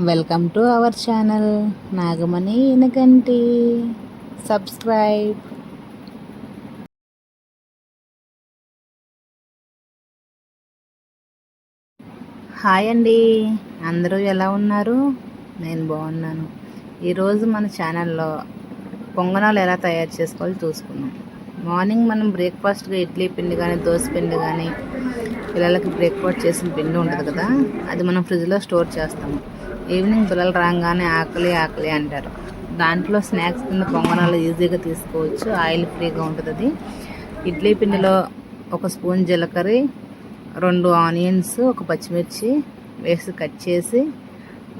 Welcome to our channel Nagamani Inakanti subscribe hi అండి. అందరూ ఎలా ఉన్నారు? నేను బాగున్నాను. ఈరోజు మన ఛానల్లో పొంగనాలు ఎలా తయారు చేసుకోవాలో చూసుకున్నాం మార్నింగ్ మనం బ్రేక్ఫాస్ట్గా ఇడ్లీ పిండి కానీ దోశ పిండి కానీ పిల్లలకి బ్రేక్ఫాస్ట్ చేసిన పిండి ఉంటుంది కదా అది మనం ఫ్రిడ్జ్లో స్టోర్ చేస్తాము. ఈవినింగ్ పిల్లలు రాగానే ఆకలి ఆకలి అంటారు. దాంట్లో స్నాక్స్ కింద పొంగనాలు ఈజీగా తీసుకోవచ్చు ఆయిల్ ఫ్రీగా ఉంటుంది అది. ఇడ్లీ పిండిలో ఒక స్పూన్ జీలకర్ర రెండు ఆనియన్స్ ఒక పచ్చిమిర్చి వేసి కట్ చేసి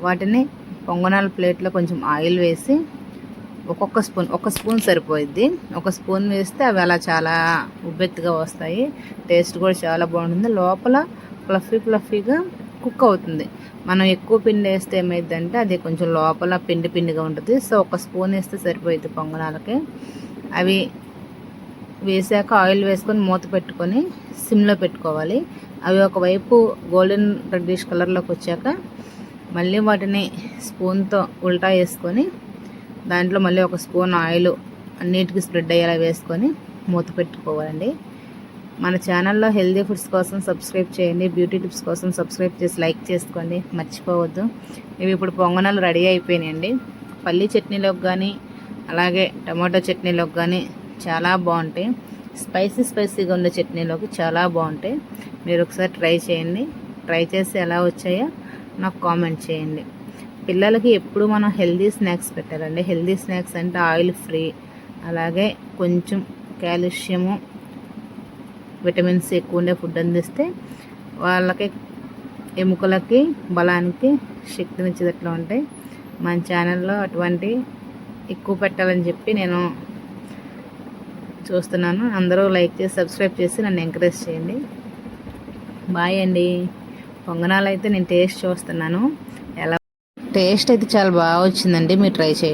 వాటిని పొంగనాల ప్లేట్లో కొంచెం ఆయిల్ వేసి ఒక్కొక్క స్పూన్ ఒక స్పూన్ సరిపోయిద్ది. ఒక స్పూన్ వేస్తే అవి అలా చాలా ఉబ్బెత్తుగా వస్తాయి. టేస్ట్ కూడా చాలా బాగుంటుంది. లోపల ఫ్లఫీ ఫ్లఫీగా కుక్ అవుతుంది. మనం ఎక్కువ పిండి వేస్తే ఏమైందంటే అది కొంచెం లోపల పిండి పిండిగా ఉంటుంది. సో ఒక స్పూన్ వేస్తే సరిపోయిద్ది పొంగనాలకి. అవి వేసాక ఆయిల్ వేసుకొని మూత పెట్టుకొని సిమ్లో పెట్టుకోవాలి. అవి ఒకవైపు గోల్డెన్ రెడ్డిష్ కలర్లోకి వచ్చాక మళ్ళీ వాటిని స్పూన్తో ఉల్టా వేసుకొని దాంట్లో మళ్ళీ ఒక స్పూన్ ఆయిల్ అన్నిటికీ స్ప్రెడ్ అయ్యేలా వేసుకొని మూత పెట్టుకోవాలండి. మన ఛానల్లో హెల్దీ ఫుడ్స్ కోసం సబ్స్క్రైబ్ చేయండి బ్యూటీ టిప్స్ కోసం సబ్స్క్రైబ్ చేసి లైక్ చేసుకోండి మర్చిపోవద్దు. ఇవి ఇప్పుడు పొంగనాలు రెడీ అయిపోయినాయండి. పల్లీ చట్నీలోకి కానీ అలాగే టమాటో చట్నీలోకి కానీ చాలా బాగుంటాయి. స్పైసీ స్పైసీగా ఉండే చట్నీలోకి చాలా బాగుంటాయి. మీరు ఒకసారి ట్రై చేయండి. ట్రై చేసి ఎలా వచ్చాయో నాకు కామెంట్ చేయండి. పిల్లలకి ఎప్పుడు మనం హెల్దీ స్నాక్స్ పెట్టాలండి. హెల్దీ స్నాక్స్ అంటే ఆయిల్ ఫ్రీ అలాగే కొంచెం కాల్షియము విటమిన్స్ ఎక్కువ ఉండే ఫుడ్ అందిస్తే వాళ్ళకి ఎముకలకి బలానికి శక్తినిచ్చేటట్లు ఉంటాయి. మన ఛానల్లో అటువంటి ఎక్కువ పెట్టాలని చెప్పి నేను చూస్తున్నాను. అందరూ లైక్ చేసి సబ్స్క్రైబ్ చేసి నన్ను ఎంకరేజ్ చేయండి. బాయ్ అండి. పొంగనాలు అయితే నేను టేస్ట్ చూస్తున్నాను. ఎలా టేస్ట్ అయితే చాలా బాగా వచ్చిందండి మీరు ట్రై చేయండి.